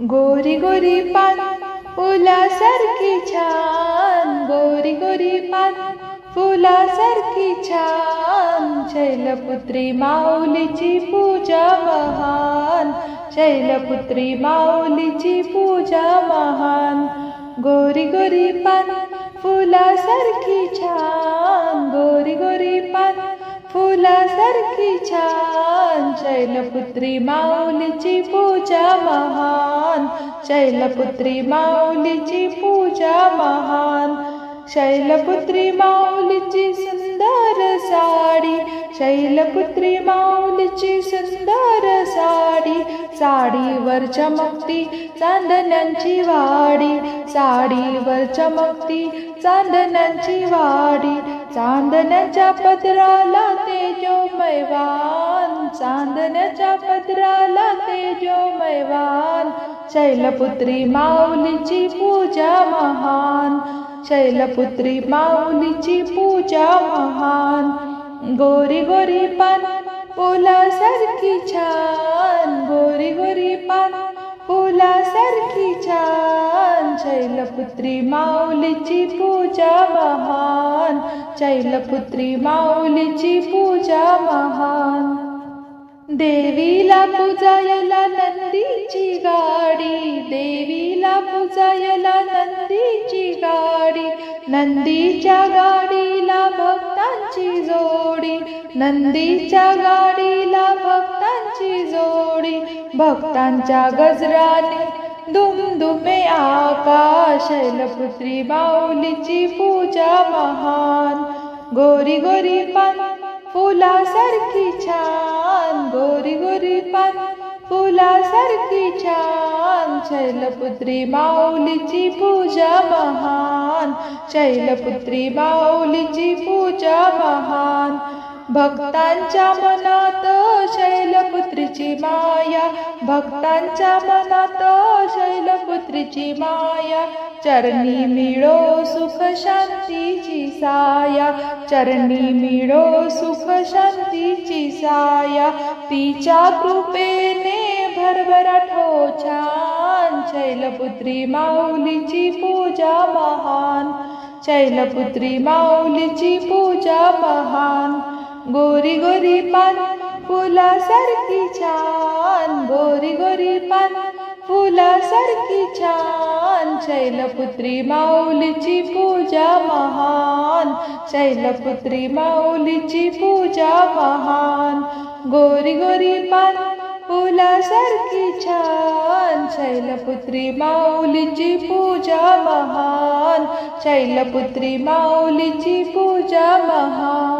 गोरी गोरी पान फुलासारखी छान. गोरी गोरी पान फुलासारखी छान. शैलपुत्री माऊलीची पूजा महान. शैलपुत्री माऊलीची पूजा महान. गोरी गोरी पान फुलासारखी छान. गोरी गोरी पान फुलासारखी छान. शैलपुत्री माऊलीची पूजा महान. शैलपुत्री माऊलीची पूजा महान. शैलपुत्री माऊलीची सुंदर साडी. शैलपुत्री माऊलीची सुंदर साडी. साडीवर चमकती चांदण्यांची वाडी. साडीवर चमकती चांदण्यांची वाडी. चांदण्याच्या पदराला तेजोमयवान चांदण्याच्या पदराला तेजोमयवान शैलपुत्री माऊलीची पूजा महान शैलपुत्री माऊलीची पूजा महान. गोरी गोरी पान फुलासारखी छान गोरी गोरी पान फुलासारखी छान शैलपुत्री माऊलीची पूजा महान. शैलपुत्री माऊलीची पूजा महान. देवीला पूजायला नंदीची गाडी. देवीला पूजायला नंदीची गाडी. नंदीच्या गाडीला भक्तांची जोडी. नंदीच्या गाडीला भक्तांची जोडी. भक्तांच्या गजराने दुमदुमे आकाश शैलपुत्री माऊलीची पूजा महान. गोरी गोरी पान फुलासारखी छान. गोरी गोरी पान फुलासारखी छान. शैलपुत्री माऊलीची पूजा महान. शैलपुत्री माऊलीची पूजा महान. भक्तांच्या मनात शैलपुत्रीची माया भक्तांच्या मनात शैलपुत्रीची माया चरणी मिळो सुख शांतीची साया चरणी मिळो सुख शांतीची साया तिच्या कृपेने भरभराठो छान शैलपुत्री माऊलीची पूजा महान शैलपुत्री माऊलीची पूजा महान. गोरी गोरी पान फुलासारखी छान. गोरी गोरी पान फुलासारखी छान. शैलपुत्री माऊलीची पूजा महान. शैलपुत्री माऊलीची पूजा महान. गोरी गोरी पान फुलासारखी छान. शैलपुत्री माऊलीची पूजा महान. शैलपुत्री माऊलीची पूजा महान.